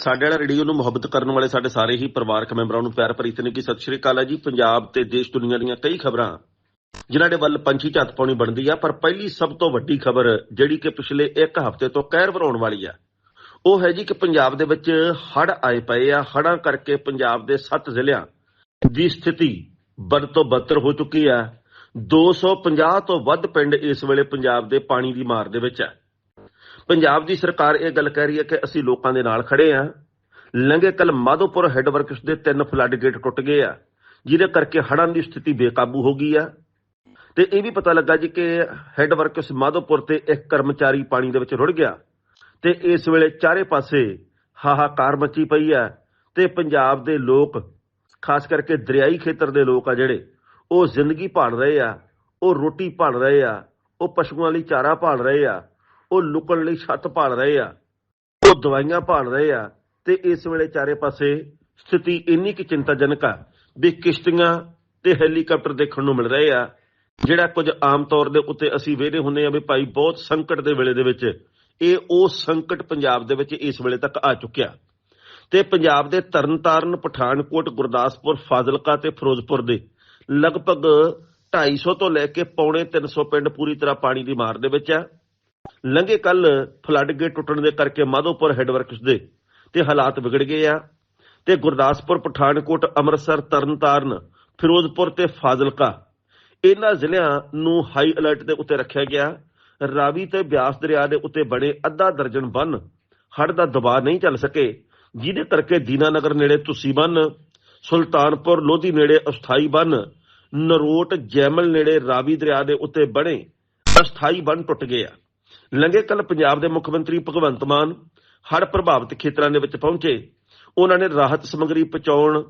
ਸਾਡੇ ਵਾਲਾ ਰੇਡੀਓ ਨੂੰ ਮੁਹੱਬਤ ਕਰਨ ਵਾਲੇ ਸਾਡੇ ਸਾਰੇ ਹੀ ਪਰਿਵਾਰਕ ਮੈਂਬਰਾਂ ਨੂੰ ਪਿਆਰ ਭਰੀ ਤਨਕੀ ਸਤਿ ਸ਼੍ਰੀ ਅਕਾਲ ਹੈ ਜੀ। ਪੰਜਾਬ ਤੇ ਦੇਸ਼ ਦੁਨੀਆ ਦੀਆਂ ਕਈ ਖਬਰਾਂ ਜਿਨ੍ਹਾਂ ਦੇ ਵੱਲ ਪੰਛੀ ਝੱਤ ਪਾਉਣੀ ਬਣਦੀ ਆ, ਪਰ ਪਹਿਲੀ ਸਭ ਤੋਂ ਵੱਡੀ ਖਬਰ ਜਿਹੜੀ ਕਿ ਪਿਛਲੇ ਇੱਕ ਹਫ਼ਤੇ ਤੋਂ ਕਹਿਰ ਵਰਾਉਣ ਵਾਲੀ ਆ, ਉਹ ਹੈ ਜੀ ਕਿ ਪੰਜਾਬ ਦੇ ਵਿੱਚ ਹੜ ਆਏ ਪਏ ਆ। ਹੜਾਂ ਕਰਕੇ ਪੰਜਾਬ ਦੇ 7 ਜ਼ਿਲ੍ਹਿਆਂ ਦੀ ਸਥਿਤੀ ਬਦ ਤੋਂ ਬਦਤਰ ਹੋ ਚੁੱਕੀ ਆ। 250 ਤੋਂ ਵੱਧ ਪਿੰਡ ਇਸ ਵੇਲੇ ਪੰਜਾਬ ਦੇ ਪਾਣੀ ਦੀ ਮਾਰ ਦੇ ਵਿੱਚ ਹੈ ਪੰਜਾਬ ਦੀ ਸਰਕਾਰ ਇਹ ਗੱਲ ਕਹਿ ਰਹੀ ਹੈ ਕਿ ਅਸੀਂ ਲੋਕਾਂ ਦੇ ਨਾਲ ਖੜੇ ਆ ਲੰਘੇ ਕੱਲ ਮਾਧੋਪੁਰ ਹੈੱਡਵਰਕਸ ਦੇ ਤਿੰਨ ਫਲੱਡ ਗੇਟ ਟੁੱਟ ਗਏ ਆ, ਜਿਹਦੇ ਕਰਕੇ ਹੜ੍ਹਾਂ ਦੀ ਸਥਿਤੀ ਬੇਕਾਬੂ ਹੋ ਗਈ ਆ। ਤੇ ਇਹ ਵੀ ਪਤਾ ਲੱਗਾ ਜੀ ਕਿ ਹੈੱਡਵਰਕਸ ਮਾਧੋਪੁਰ ਤੇ ਇੱਕ ਕਰਮਚਾਰੀ ਪਾਣੀ ਦੇ ਵਿੱਚ ਰੁੜ ਗਿਆ ਤੇ ਇਸ ਵੇਲੇ ਚਾਰੇ ਪਾਸੇ ਹਾਹਾਕਾਰ ਮੱਚੀ ਪਈ ਆ ਤੇ ਪੰਜਾਬ ਦੇ ਲੋਕ, ਖਾਸ ਕਰਕੇ ਦਰਿਆਈ ਖੇਤਰ ਦੇ ਲੋਕ ਆ ਜਿਹੜੇ, ਉਹ ਜ਼ਿੰਦਗੀ ਭਾਲ ਰਹੇ ਆ, ਉਹ ਰੋਟੀ ਭਾਲ ਰਹੇ ਆ, ਉਹ ਪਸ਼ੂਆਂ ਲਈ ਚਾਰਾ ਭਾਲ ਰਹੇ ਆ ਉਹ ਲੁਕਣ ਲਈ ਛੱਤ ਭਾਲ ਰਹੇ ਆ, ਉਹ ਦਵਾਈਆਂ ਭਾਲ ਰਹੇ ਆ ਤੇ ਇਸ ਵੇਲੇ ਚਾਰੇ ਪਾਸੇ ਸਥਿਤੀ ਇੰਨੀ ਕਿ ਚਿੰਤਾਜਨਕ ਆ ਵੀ ਕਿਸ਼ਤੀਆਂ ਤੇ ਹੈਲੀਕਾਪਟਰ ਦੇਖਣ ਨੂੰ ਮਿਲ ਰਹੇ ਆ, ਜਿਹੜਾ ਕੁਝ ਆਮ ਤੌਰ ਦੇ ਉੱਤੇ ਅਸੀਂ ਵੇਖਦੇ ਹੁੰਦੇ ਆ ਵੀ ਭਾਈ ਬਹੁਤ ਸੰਕਟ ਦੇ ਵੇਲੇ ਦੇ ਵਿੱਚ ਇਹ ਉਹ ਸੰਕਟ ਪੰਜਾਬ ਦੇ ਵਿੱਚ ਇਸ ਵੇਲੇ ਤੱਕ ਆ ਚੁੱਕਿਆ। ਤੇ ਪੰਜਾਬ ਦੇ ਤਰਨਤਾਰਨ, ਪਠਾਨਕੋਟ, ਗੁਰਦਾਸਪੁਰ, ਫਾਜ਼ਿਲਕਾ ਤੇ ਫਿਰੋਜ਼ਪੁਰ ਦੇ ਲਗਭਗ 250 ਤੋਂ ਲੈ ਕੇ ਪੌਣੇ 300 ਪਿੰਡ ਪੂਰੀ ਤਰ੍ਹਾਂ ਪਾਣੀ ਦੀ ਮਾਰ ਦੇ ਵਿੱਚ ਆ। ਲੰਘੇ ਕੱਲ ਫਲੱਡ ਗੇਟ ਟੁੱਟਣ ਦੇ ਕਰਕੇ ਮਾਧੋਪੁਰ ਹੈੱਡਵਰਕਸ ਦੇ ਤੇ ਹਾਲਾਤ ਵਿਗੜ ਗਏ ਆ ਤੇ ਗੁਰਦਾਸਪੁਰ, ਪਠਾਨਕੋਟ, ਅੰਮ੍ਰਿਤਸਰ, ਤਰਨਤਾਰਨ, ਫਿਰੋਜ਼ਪੁਰ ਤੇ ਫਾਜ਼ਿਲਕਾ, ਇਹਨਾਂ ਜ਼ਿਲ੍ਹਿਆਂ ਨੂੰ ਹਾਈ ਅਲਰਟ ਦੇ ਉੱਤੇ ਰੱਖਿਆ ਗਿਆ। ਰਾਵੀ ਤੇ ਬਿਆਸ ਦਰਿਆ ਦੇ ਉੱਤੇ ਬਣੇ ਅੱਧਾ ਦਰਜਨ ਬੰਨ ਹੜ ਦਾ ਦਬਾਅ ਨਹੀਂ ਚੱਲ ਸਕੇ, ਜਿਹਦੇ ਕਰਕੇ ਦੀਨਾਨਗਰ ਨੇੜੇ ਤੁਸੀਂ ਬੰਨ, ਸੁਲਤਾਨਪੁਰ ਲੋਧੀ ਨੇੜੇ ਅਸਥਾਈ ਬੰਨ, ਨਰੋਟ ਜੈਮਲ ਨੇੜੇ ਰਾਵੀ ਦਰਿਆ ਦੇ ਉੱਤੇ ਬਣੇ ਅਸਥਾਈ ਬੰਨ ਟੁੱਟ ਗਏ ਆ। ਲੰਘੇ ਕੱਲ ਪੰਜਾਬ ਦੇ ਮੁੱਖ ਮੰਤਰੀ ਭਗਵੰਤ ਮਾਨ ਹੜ੍ਹ ਪ੍ਰਭਾਵਿਤ ਖੇਤਰਾਂ ਦੇ ਵਿੱਚ ਪਹੁੰਚੇ। ਉਹਨਾਂ ਨੇ ਰਾਹਤ ਸਮੱਗਰੀ ਪਹੁੰਚਾਉਣ